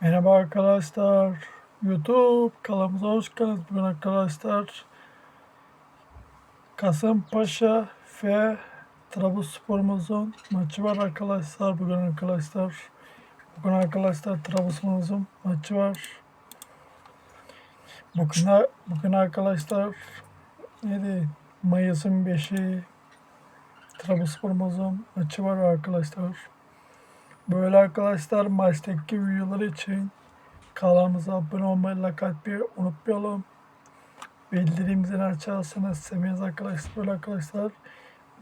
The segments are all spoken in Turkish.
Merhaba arkadaşlar. YouTube kanalımıza hoş geldiniz. Bugün arkadaşlar Kasımpaşa ve Trabzonspor'umuzun maçı var arkadaşlar. Bugün arkadaşlar bugün arkadaşlar Trabzonspor'umuzun maçı var. Bugün, bugün arkadaşlar neydi? Mayıs'ın 5'i Trabzonspor'umuzun maçı var arkadaşlar. Böyle arkadaşlar maçtaki videolar için kanalımıza abone olmayı, like unutmayalım. Bildirim zilini açarsanız seviniz arkadaşlar. Böyle arkadaşlar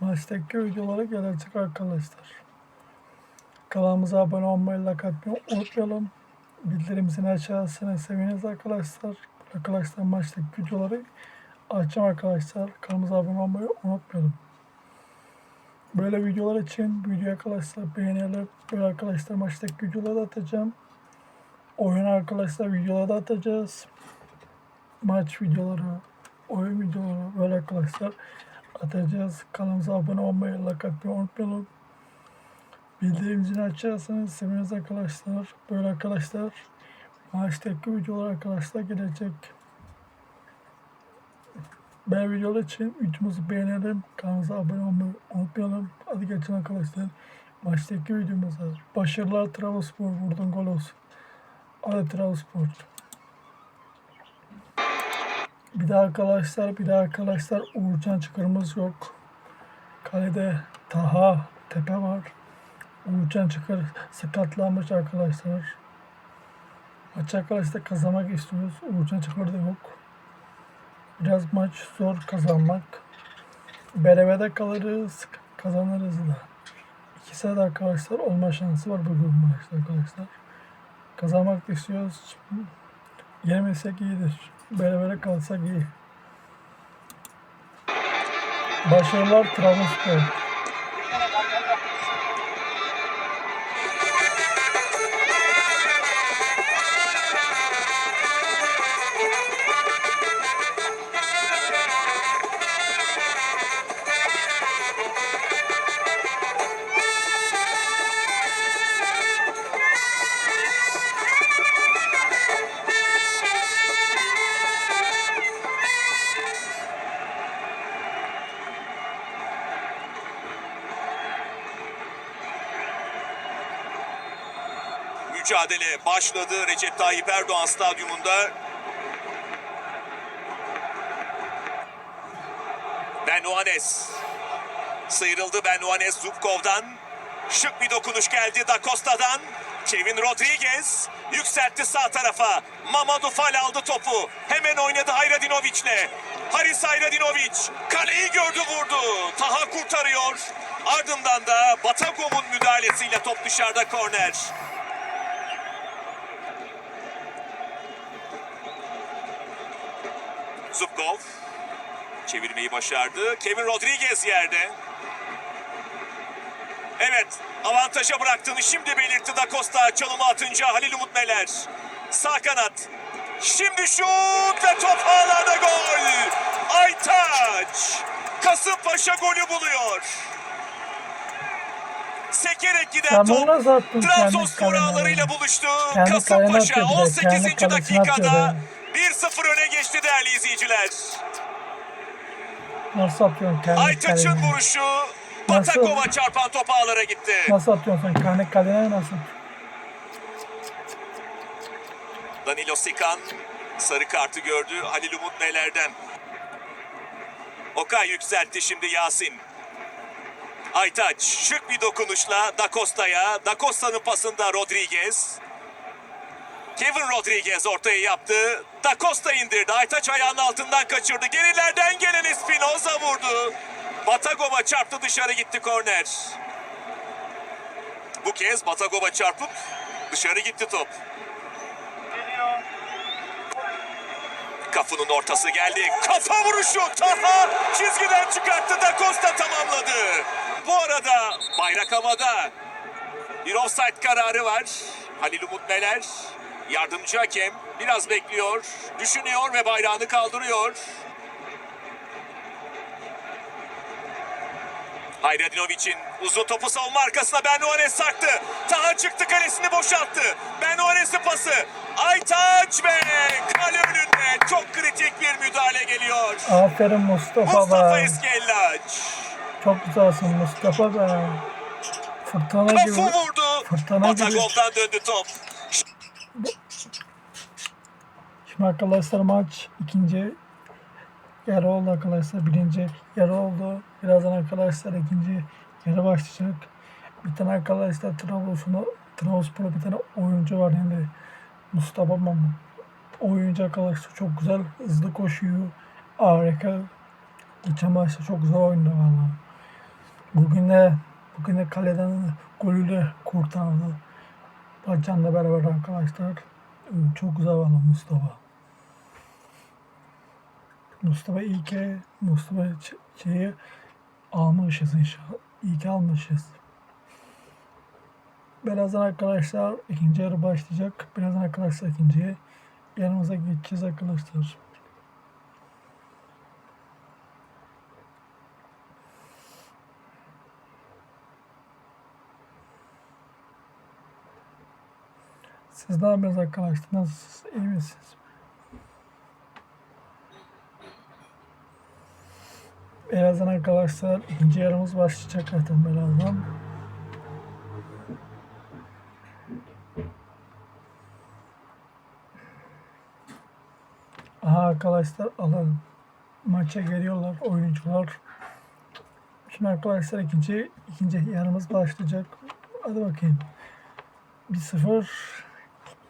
maçtaki videolara gelecek arkadaşlar. Kanalımıza abone olmayı, like unutmayalım. Bildirim zilini açarsanız seviniz arkadaşlar. Böyle arkadaşlar maçtaki videoları açacağım arkadaşlar. Kanalımıza abone olmayı unutmayalım. Böyle videolar için video arkadaşlar beğenelim. Böyle arkadaşlar maçtaki videoları atacağım. Oyun arkadaşlar videoları atacağız. Maç videoları, oyun videoları böyle arkadaşlar atacağız. Kanalımıza abone olmayı, like atmayı unutmayalım. Bildirim zilini açarsanız seviniriz arkadaşlar. Böyle arkadaşlar maçtaki videolar arkadaşlar gelecek. Ben videolar için videomuzu beğenelim. Kanalımıza abone olmayı unutmayalım. Hadi geçin arkadaşlar. Maçtaki videomuza. Başarılar Trabzonspor. Buradan gol olsun. Hadi Trabzonspor. Bir daha arkadaşlar, bir daha arkadaşlar Uğurcan çıkarımız yok. Kalede Taha Tepe var. Uğurcan çıkar sakatlanmış arkadaşlar. Maç arkadaşlar kazanmak istiyoruz. Uğurcan çıkar da yok. Biraz maç zor kazanmak. Berabere kalırız, kazanırız da. İkisi de arkadaşlar olma şansı var bugün maçta arkadaşlar. Kazanmak da istiyoruz. Yenemesek iyidir. Berabere kalsak iyi. Başarılar Trabzonspor. Mücadele başladı Recep Tayyip Erdoğan stadyumunda. Benuanes. Sıyrıldı Benuanes Zubkov'dan. Şık bir dokunuş geldi Da Costa'dan. Kevin Rodriguez yükseltti sağ tarafa. Mamadou Fall aldı topu. Hemen oynadı Hayradinoviç'le. Haris Hayradinoviç kaleyi gördü vurdu. Taha kurtarıyor. Ardından da Batagom'un müdahalesiyle top dışarıda korner. Zubkov çevirmeyi başardı. Kevin Rodriguez yerde. Evet, avantaja bıraktığını şimdi belirtti Da Costa çalımı atınca Halil Umut Meler. Sağ kanat. Şimdi şut ve top ağlarda gol. Aytaç. Kasımpaşa golü buluyor. Sekerek giden top Trabzonspor ağlarıyla buluştu. Kendi Kasımpaşa atıyor bir de, 18. kendi kalesine atıyor dakikada. 1-0 öne geçti değerli izleyiciler. Nasıl atıyorsun kendi Aytaç'ın vuruşu Nasıl? Batakova çarpan top ağlara gitti. Nasıl atıyorsun sen kendi kalene nasıl? Danilo Sikan sarı kartı gördü Halil Umut Meler'den. Okay yükseltti şimdi Yasin. Aytaç şık bir dokunuşla Da Costa'ya. Da Costa'nın pasında Rodriguez. Kevin Rodriguez ortaya yaptı. Da Costa indirdi. Aytaç ayağının altından kaçırdı. Gerilerden gelen Espinoza vurdu. Batagova çarptı dışarı gitti korner. Bu kez Batagova çarpıp dışarı gitti top. Kafunun ortası geldi. Kafa vuruşu. Taha çizgiden çıkarttı da Costa tamamladı. Bu arada bayrak havada. Bir offside kararı var. Halil Umut Meler yardımcı hakem biraz bekliyor, düşünüyor ve bayrağını kaldırıyor. Hayradinoviç'in Uzun topu savunma arkasına Ben Nuanes sarktı. Taha çıktı kalesini boşalttı. Ben Nuanes'in pası. Aytaç ve kale önünde çok kritik bir müdahale geliyor. Aferin Mustafa, Mustafa be. Eskellaç. Çok güzelsin Mustafa be. Fırtına Kafa gibi. vurdu. Fırtına gibi. Batagol'dan döndü top. Şimdi arkadaşlar maç ikinci yarı oldu arkadaşlar. Birinci yarı oldu. Birazdan arkadaşlar ikinci yarı başlayacak. Bir tane arkadaşlar Trabzon'da Trabzonspor bir tane oyuncu var yani Mustafa Mama. Oyuncu arkadaşlar çok güzel hızlı koşuyor. Harika. Geçen maçta çok güzel oynadı valla. Bugün de bugün de kaleden golüyle kurtardı. Bacan'la beraber arkadaşlar. Çok güzel valla Mustafa. Mustafa iyi ki Mustafa şeyi almışız inşallah. İyi ki almışız. Birazdan arkadaşlar ikinci yarı başlayacak. Birazdan arkadaşlar ikinciye yanımıza geçeceğiz arkadaşlar. Siz ne yapıyorsunuz arkadaşlar? Nasılsınız? İyi misiniz? Birazdan arkadaşlar ikinci yarımız başlayacak zaten birazdan. Aha arkadaşlar alalım. Maça geliyorlar oyuncular. Şimdi arkadaşlar ikinci ikinci yarımız başlayacak. Hadi bakayım. 1-0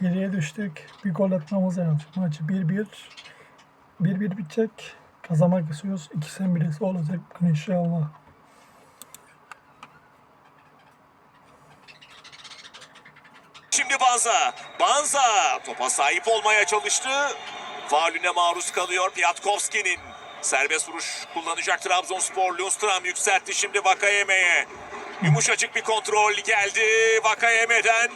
geriye düştük. Bir gol atmamız lazım. Maçı 1-1 1-1 bitecek. Kazanmak istiyoruz. İkisinden birisi olacak bugün inşallah. Şimdi Banza. Banza topa sahip olmaya çalıştı. Faulüne maruz kalıyor Piatkovski'nin. Serbest vuruş kullanacak Trabzonspor. Lundstram yükseltti şimdi Vakayeme'ye. Yumuşacık bir kontrol geldi Vakayeme'den.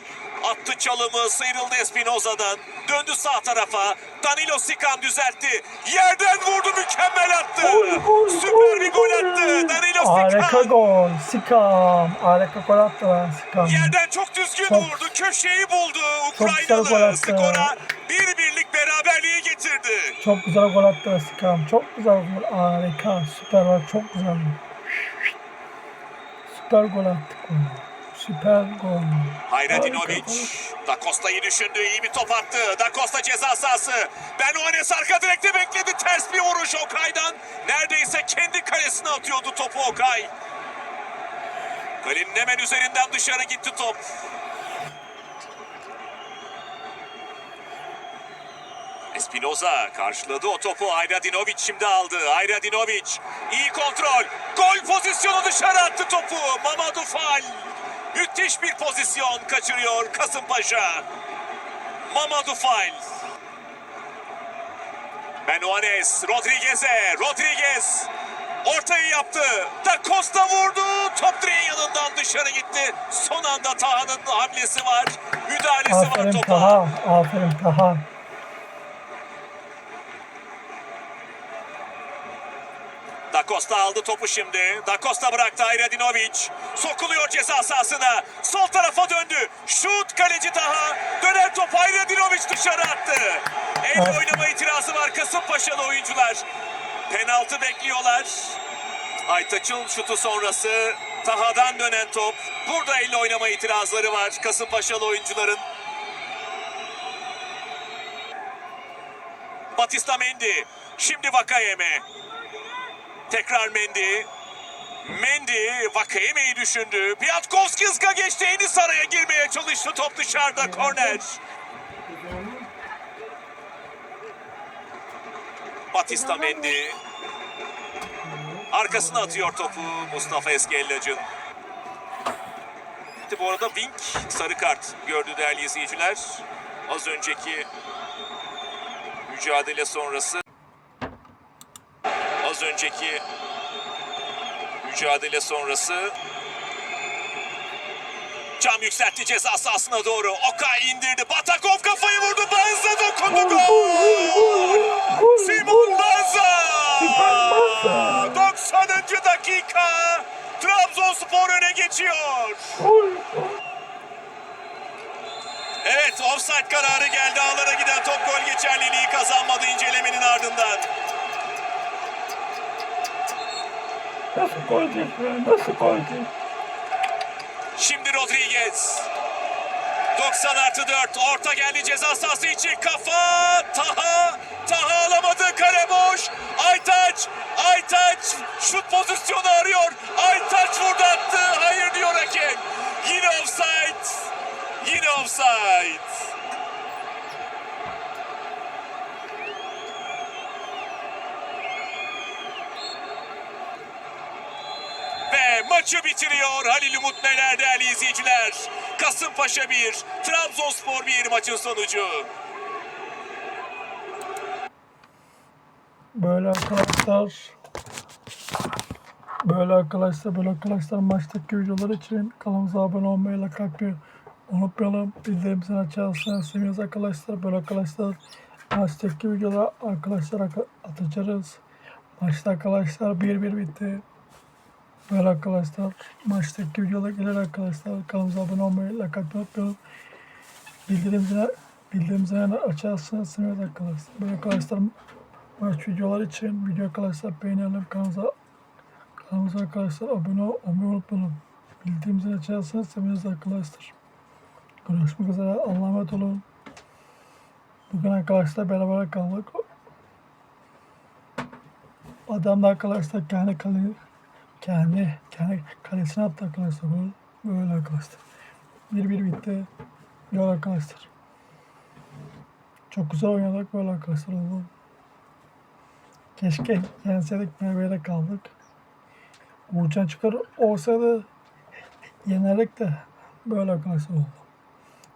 Attı çalımı sıyrıldı Espinoza'dan. Döndü sağ tarafa. Danilo Sikan düzeltti. Yerden vurdu mükemmel attı. Süper bir gol attı. Danilo Harika Sikan. gol. Sikam. Harika gol attı lan Sikam. Yerden çok düzgün Çok- vurdu. Köşeyi buldu. Gol Ukraynalı skora bir birlik beraberliği getirdi. Çok güzel gol attı Sikam. Çok güzel gol. Harika. Süper var. Çok güzel. Süper gol attık. gol. Süper gol. Hayradinovic. Da Costa'yı düşündü. iyi bir top attı. Da Costa ceza sahası. Ben Oanes arka direkte bekledi. Ters bir vuruş Okay'dan. Neredeyse kendi kalesine atıyordu topu Okay. Kalenin hemen üzerinden dışarı gitti top. Espinoza karşıladı o topu. Ayradinovic şimdi aldı. Ayradinovic iyi kontrol. Gol pozisyonu dışarı attı topu. Mamadou Fall. Müthiş bir pozisyon kaçırıyor Kasımpaşa. Mamadou Fall. Benoanes Rodriguez'e. Rodriguez ortayı yaptı. Da Costa vurdu. Top direğin yanından dışarı gitti. Son anda Taha'nın hamlesi var. Müdahalesi var Aferin topa. Taha. Aferin Taha. Da Costa aldı topu şimdi. Da Costa bıraktı Ayradinovic. Sokuluyor ceza sahasına. Sol tarafa döndü. Şut kaleci daha. Dönen top Ayradinovic dışarı attı. El Evet. oynama itirazı var Kasımpaşalı oyuncular. Penaltı bekliyorlar. Aytaç'ın şutu sonrası Taha'dan dönen top. Burada elle oynama itirazları var Kasımpaşalı oyuncuların. Batista Mendy. Şimdi Vakayeme. Tekrar Mendy. Mendy Vakayeme'yi düşündü. Piatkovski hızla geçti. Enis araya girmeye çalıştı. Top dışarıda. Korner. Batista Mendy. Arkasına atıyor topu Mustafa Eskellac'ın. Bu arada Wink sarı kart gördü değerli izleyiciler. Az önceki mücadele sonrası önceki mücadele sonrası Cam yükseltti ceza sahasına doğru. Okay indirdi. Batakov kafayı vurdu. Banza dokundu. Gol! Simon Banza! 90. dakika. Trabzonspor öne geçiyor. Evet offside kararı geldi. Ağlara giden top gol geçerliliği kazanmadı incelemenin ardından. Nasıl gol değil? Nasıl gol değil? Şimdi Rodriguez. 90 artı 4 orta geldi ceza sahası için. Kafa Taha. Taha alamadı. Kare boş. Aytaç. Aytaç. Şut pozisyonu arıyor Maçı bitiriyor Halil Umut Meler değerli izleyiciler. Kasımpaşa 1, Trabzonspor 1 maçın sonucu. Böyle arkadaşlar böyle arkadaşlar böyle arkadaşlar maçtaki videolar için kanalımıza abone olmayı like atmayı unutmayalım. Bildirimleri açarsanız seviyoruz arkadaşlar. Böyle arkadaşlar maçtaki videolar arkadaşlar atacağız. Maçta arkadaşlar 1-1 bitti. Böyle arkadaşlar maçtaki videolar gelir arkadaşlar. Kanalımıza abone olmayı like atmayı unutmayalım. Bildirimleri açarsanız seviyoruz arkadaşlar. Böyle arkadaşlar Maç videolar için video arkadaşlar beğenelim kanalımıza kanalımıza arkadaşlar abone olmayı unutmayın. Bildiğimizi açarsanız seviniriz arkadaşlar. Görüşmek üzere. Allah'a emanet olun. Bugün arkadaşlar beraber kaldık. Adam da arkadaşlar kendi kale kendi kendi kalesine attı arkadaşlar. Böyle, böyle arkadaşlar. Bir bir bitti. Böyle arkadaşlar. Çok güzel oynadık böyle arkadaşlar oldu. Keşke yenseydik berabere kaldık. Uğurcan çıkar olsaydı yenerek de böyle arkadaşlar oldu.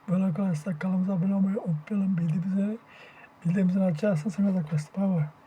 Böyle arkadaşlar kanalımıza abone olmayı unutmayalım. Bildiğimizi, bildiğimizi açarsanız arkadaşlar. Bay bay.